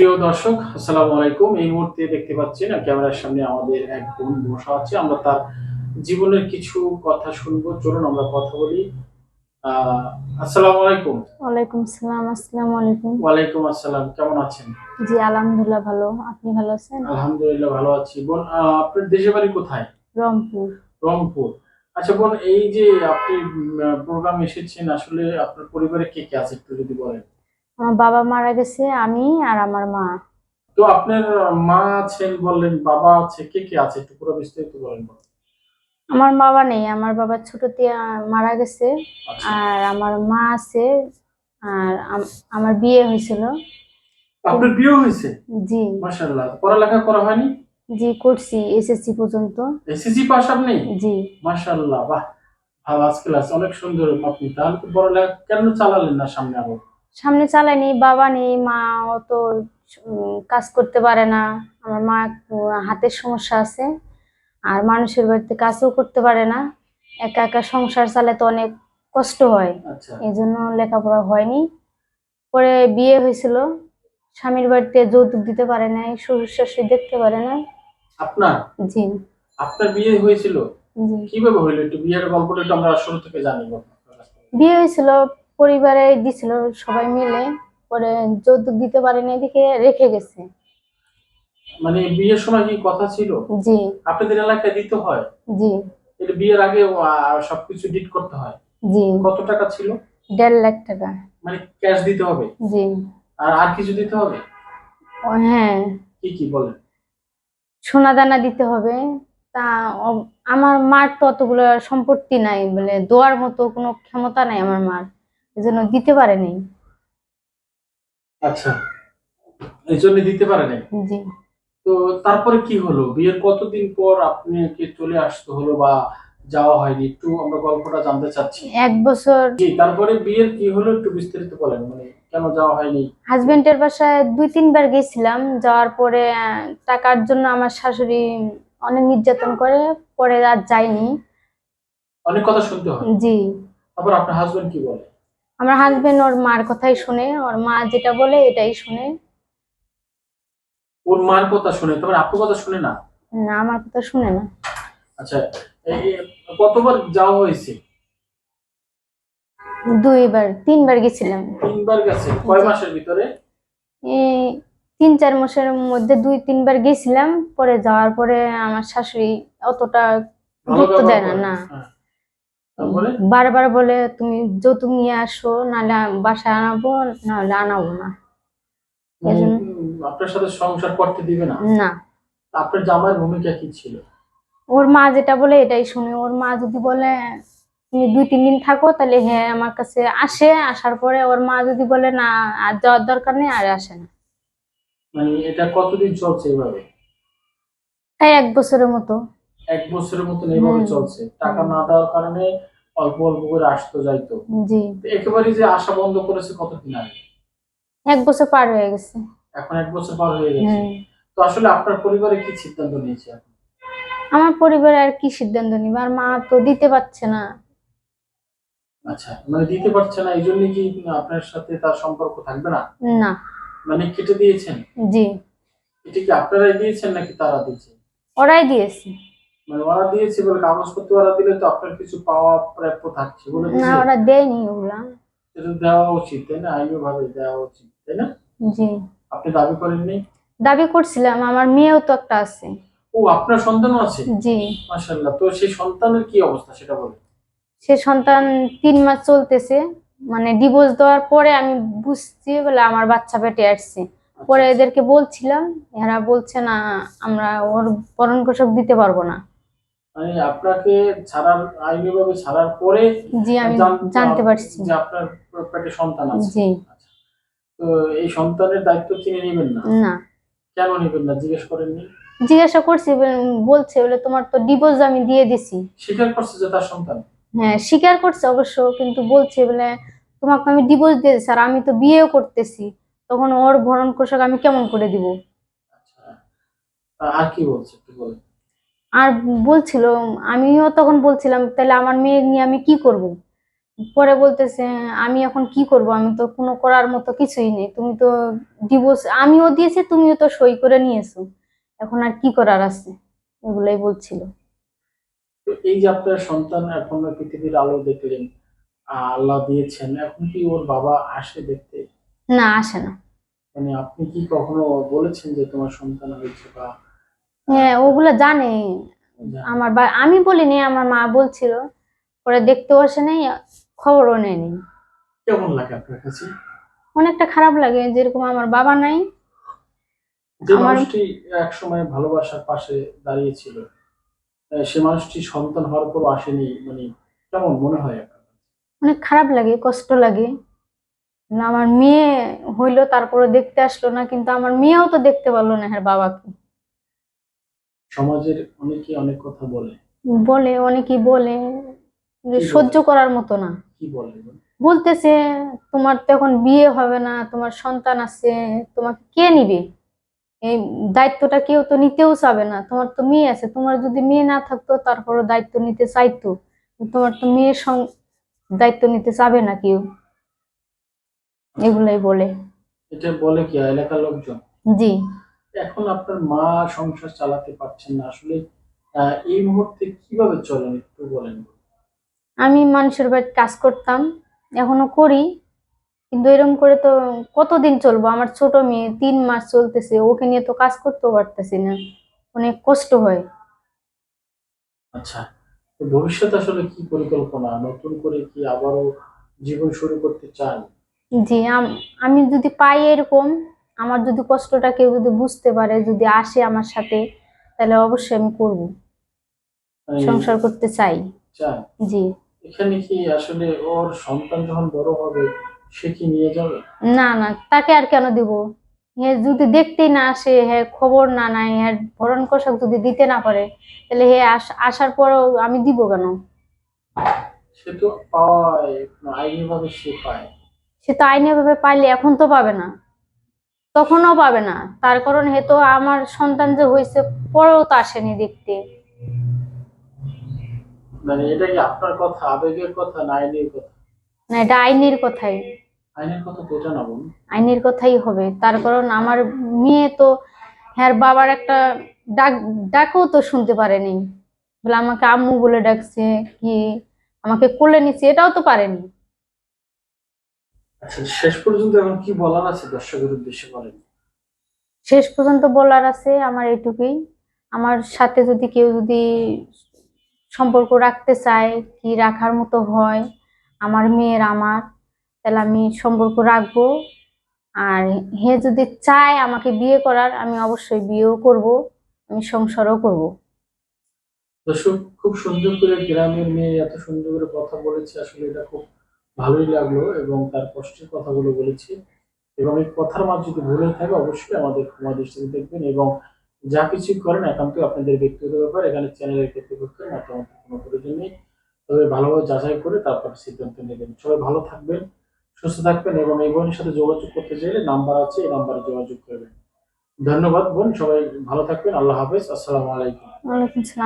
প্রিয় দর্শক আসসালামু আলাইকুম। এই মুহূর্তে দেখতে পাচ্ছেন ক্যামেরার সামনে আমাদের এক বোন বসা আছে। আমরা তার জীবনের কিছু কথা শুনব। চলুন আমরা কথা বলি। আসসালামু আলাইকুম। ওয়ালাইকুম সালাম আসসালামু আলাইকুম। ওয়ালাইকুম আসসালাম কেমন আছেন? জি আলহামদুলিল্লাহ ভালো। আপনি ভালো আছেন? আলহামদুলিল্লাহ ভালো আছি। বোন আহ, আপনার দেশের বাড়ি কোথায়? রংপুর। রংপুর। আচ্ছা বোন এই যে আপনি প্রোগ্রাম এসেছেন আসলে আপনার পরিবারে কে কে আছে একটু যদি বলেন? আমার বাবা মারা গেছে আমি আর আমার মা। তো আপনার মা আছেন বললেন বাবা আছে কে কে আছে? একটু পুরো বিস্তারিত বলেন আমার বাবা নেই আমার বাবা ছোটতে মারা গেছে আচ্ছা। আর আমার মা আছে আর আমার বিয়ে হয়েছিল। আপনার বিয়ে হয়েছে? জি। মাশাআল্লাহ পড়ালেখা করা হয়নি? জি করছি এসএসসি পর্যন্ত। এসএসসি পাস আপনি? জি। মাশাআল্লাহ বাহ ভালো আজকে ক্লাস অনেক সুন্দর আপনি। তাহলে পড়ালেখা কেন চালালেন না সামনে আরও? সামনে চালাইনি বাবা নেই মা অত কাজ করতে পারে না। আমার মা হাতের সমস্যা আছে আর মানুষের বাড়িতে কাজও করতে পারে না। একা একা সংসার চালাতে অনেক কষ্ট হয়। আচ্ছা। এই জন্য লেখাপড়া হয়নি। পরে বিয়ে হয়েছিল। স্বামীর বাড়িতে যৌতুক দিতে পারে নাই শ্বশুর শাশুড়ি দেখতে পারে না। আপনার? জি। আপনার বিয়ে হয়েছিল? কীভাবে একটু বিয়ের গল্পটা আমরা শুরু থেকে জানি। বিয়ে হয়েছিল পরিবারে দিছিল সবাই মিলে পরে যৌতুক দিতে পারেনি দেখে রেখে গেছে। মানে বিয়ের সময় কি কথা ছিল? জি। আপনাদের এলাকায় দিতে হয়? জি। এটা বিয়ের আগে সবকিছু ডিট করতে হয়? জি। কত টাকা ছিল? দেড় লাখ টাকা। মানে ক্যাশ দিতে হবে? জি। আর আর কিছু দিতে হবে? ও হ্যাঁ। কি কি বলেন? সোনা দানা দিতে হবে। তা আমার মার তো অতগুলো সম্পত্তি নাই বলে দোয়ার মতো কোনো ক্ষমতা নাই আমার মার। এজন্য দিতে পারে নাই আচ্ছা এই জন্য দিতে পারে নাই জি। তো তারপরে কি হলো? বিয়ের কতদিন পর আপনি কি চলে আসতে হলো বা যাওয়া হয়নি? একটু আমরা গল্পটা জানতে চাচ্ছি। এক বছর। জি তারপরে বিয়ের কি হলো একটু বিস্তারিত বলেন মানে কেন যাওয়া হয়নি? হাজবেন্ডের বাসায় দুই তিনবার গেছিলাম যাওয়ার পরে টাকার জন্য আমার শাশুড়ি অনেক নির্যাতন করে পরে আর যাইনি অনেক কথা শুনতে হয়। জি। তারপর আপনার হাজবেন্ড কি বলে? আমার হাজবেন্ড ওর মার কথাই শুনে ওর মা যেটা বলে এটাই শুনে। ওর মার কথা শুনে তারপর আপনার কথা শুনে না? না আমার কথা শুনে না। আচ্ছা কতবার যাওয়া হয়েছে? দুইবার তিনবার গেছিলাম। তিনবার গেছে কয় মাসের ভিতরে? এই তিন চার মাসের মধ্যে দুই তিনবার গেছিলাম পরে যাওয়ার পরে আমার শাশুড়ি অতটা গুরুত্ব দেয় না না। হ্যাঁ। বারবার বলে তুমি যৌতুক নিয়ে আসো নাহলে বাসায় আনাবো নাহলে আনাবো না। আপনার সাথে সংসার করতে দিবে না? না। আপনার জামাইয়ের ভূমিকা কি ছিল? ওর মা যেটা বলে এটাই শুনে। ওর মা যদি বলে তুমি দুই তিন দিন থাকো তাহলে হ্যাঁ আমার কাছে আসে। আসার পরে ওর মা যদি বলে না আর যাওয়ার দরকার নেই আর আসে না। মানে এটা কতদিন চলছে এভাবে? এক বছরের মতো। এক বছরের মতন এইভাবে চলছে। টাকা না দেওয়ার কারণে অল্প অল্প করে আসতো যাইতো। জি। একেবারে যে আশা বন্ধ করেছে কতদিন আগে? এক বছর পার হয়ে গেছে। এখন এক বছর পার হয়ে গেছে। তো আসলে আপনার পরিবারে কি সিদ্ধান্ত নিয়েছে আমার পরিবারে আর কি সিদ্ধান্ত নিবে? আর মা তো দিতে পারছে না। আচ্ছা মানে দিতে পারছে না এই জন্য কি আপনার সাথে তার সম্পর্ক থাকবে না? না। মানে কেটে দিয়েছেন? জি। এটা কি আপনারাই দিয়েছেন নাকি তারা দিয়েছে? ওরাই দিয়েছে। মানে ওরা দিয়েছে বলে কাগজপত্র ওরা দিলে তো আপনার কিছু পাওয়া প্রাপ্য থাকছে বলে না ওরা দেয়নি ওগুলা। এটা দেওয়া উচিত তাই না? ভাবে দেওয়া উচিত তাই না? জি। আপনি দাবি করেননি? দাবি করছিলাম আমার মেয়েও তো একটা আছে। ও আপনার সন্তানও আছে? জি। মাশাল্লাহ তো সেই সন্তানের কি অবস্থা সেটা বলে সে সন্তান তিন মাস চলতেছে মানে ডিভোর্স দেওয়ার পরে আমি বুঝছি বলে আমার বাচ্চা পেটে আসছে। পরে এদেরকে বলছিলাম এরা বলছে না আমরা ওর পরণ পোষক দিতে পারব না। মানে আপনাকে ছাড়ার আইনি ভাবে ছাড়ার পরে জি আমি জানতে পারছি। যে আপনার পেটে সন্তান আছে। জি। আচ্ছা। তো এই সন্তানের দায়িত্ব তিনি নেবেন না? না। কেন নেবেন না? জিজ্ঞেস করেননি? জিজ্ঞাসা করছি বলে- বলছে বলে তোমার তো ডিভোর্স আমি দিয়ে দিছি। স্বীকার করছে যে তার সন্তান? হ্যাঁ স্বীকার করছে অবশ্য কিন্তু বলছে বলে তোমাকে আমি ডিভোর্স দিয়ে দিছি আর আমি তো বিয়েও করতেছি। তখন ওর ভরণ পোষক আমি কেমন করে দিব? আচ্ছা। আর কি বলছে একটু বলেন। আর বলছিল আমিও তখন বলছিলাম তাহলে আমার মেয়ে নিয়ে আমি কি করব? পরে বলতেছে আমি এখন কি করব? আমি তো কোনো করার মতো কিছুই নেই। তুমি তো ডিভোর্স আমিও দিয়েছি তুমিও তো সই করে নিয়েছো। এখন আর কি করার আছে? এগুলাই বলছিল। এই যে আপনার সন্তান এখন পৃথিবীর আলো দেখলেন আল্লাহ দিয়েছেন এখন কি ওর বাবা আসে দেখতে? না আসে না। মানে আপনি কি কখনো বলেছেন যে তোমার সন্তান হয়েছে বা হ্যাঁ ওগুলা জানে। আমার বা আমি বলিনি আমার মা বলছিল। পরে দেখতেও আসে নাই খবরও নেয়নি। কেমন লাগে আপনার কাছে? অনেকটা খারাপ লাগে যেরকম আমার বাবা নাই। যে মানুষটি ভালোবাসার পাশে দাঁড়িয়েছিল সে মানুষটি সন্তান হওয়ার পর আসেনি মানে কেমন মনে হয় আপনার অনেক খারাপ লাগে কষ্ট লাগে। না আমার মেয়ে হইল তারপরে দেখতে আসলো না কিন্তু আমার মেয়েও তো দেখতে পারল না হ্যাঁ বাবাকে। সমাজের অনেকে অনেক কথা বলে। বলে অনেকেই বলে যে সহ্য করার মতো না। কি বলে বলে? বলতেছে তোমার তো এখন বিয়ে হবে না তোমার সন্তান আছে তোমাকে কে নিবে? এই দায়িত্বটা কেউ তো নিতেও চাবে না। তোমার তো মেয়ে আছে তোমার যদি মেয়ে না থাকতো তারপরে দায়িত্ব নিতে চাইতো। তোমার তো মেয়ের সং দায়িত্ব নিতে চাবে না কেউ। এগুলাই বলে। এটা বলে কি এলাকার লোকজন? জি। এখন আপনার মা সংসার চালাতে পারছেন না। আসলে এই মুহূর্তে কীভাবে চলেন একটু বলেন? আমি মানুষের বাড়িতে কাজ করতাম এখনও করি কিন্তু এরকম করে তো কতদিন চলবো? আমার ছোট মেয়ে তিন মাস চলতেছে ওকে নিয়ে তো কাজ করতেও পারতেছি না। অনেক কষ্ট হয়। আচ্ছা তো ভবিষ্যতে আসলে কি পরিকল্পনা? নতুন করে কি আবারও জীবন শুরু করতে চান? জি আমি যদি পাই এরকম আমার যদি কষ্টটা কেউ যদি বুঝতে পারে যদি আসে আমার সাথে তাহলে অবশ্যই আমি করব। সংসার করতে চাই। জি। এখানে কি আসলে ওর সন্তান যখন বড় হবে সে কি নিয়ে যাবে? না না তাকে আর কেন দিব? হে যদি দেখতেই না আসে হ্যাঁ খবর না নাই হ্যাঁ ভরণ পোশাক যদি দিতে না পারে তাহলে হে আস- আসার পরও আমি দিব কেন? সে তো পায় আইনি ভাবে সে পায়। সে তো আইনি ভাবে পাইলে এখন তো পাবে না। তখনও পাবে না। তার কারণ হে তো আমার সন্তান যে হয়েছে পরেও তো আসেনি দেখতে। মানে এটা কি আপনার কথা আবেগের কথা না আইনের কথা? না এটা আইনের কথাই। আইনের কথা তো এটা না বোন আইনের কথাই হবে। তার কারণ আমার মেয়ে তো হ্যাঁ বাবার একটা ডাক ডাকও তো শুনতে পারেনি। বলে আমাকে আম্মু বলে ডাকছে কি আমাকে কোলে নিচ্ছে এটাও তো পারেনি। আচ্ছা শেষ পর্যন্ত এখন কি বলার আছে দর্শকের উদ্দেশ্যে বলেন? শেষ পর্যন্ত বলার আছে আমার এইটুকুই। আমার সাথে যদি কেউ যদি সম্পর্ক রাখতে চায় কি রাখার মতো হয় আমার মেয়ের আমার তাহলে আমি সম্পর্ক রাখব। আর হে যদি চায় আমাকে বিয়ে করার আমি অবশ্যই বিয়েও করব আমি সংসারও করব। দর্শক খুব সুন্দর করে গ্রামের মেয়ে এত সুন্দর করে কথা বলেছে আসলে এটা খুব ভালোই লাগল এবং তার কষ্টের কথাগুলো বলেছে এবং এই কথার মাঝে যদি ভুল হয়ে থাকে, অবশ্যই আমাদের ক্ষমা দৃষ্টিতে দেখবেন এবং যা কিছু করেন একান্ত আপনাদের ব্যক্তিগত ব্যাপার। এখানে চ্যানেলের ক্ষেত্রে করতে মতামত কোনো প্রয়োজন নেই। তবে ভালোভাবে যাচাই করে তারপর সিদ্ধান্ত নেবেন। সবাই ভালো থাকবেন, সুস্থ থাকবেন এবং এই বোনের সাথে যোগাযোগ করতে চাইলে নাম্বার আছে, এই নাম্বারে যোগাযোগ করবেন। ধন্যবাদ বোন, সবাই ভালো থাকবেন, আল্লাহ হাফেজ, আসসালামু আলাইকুম।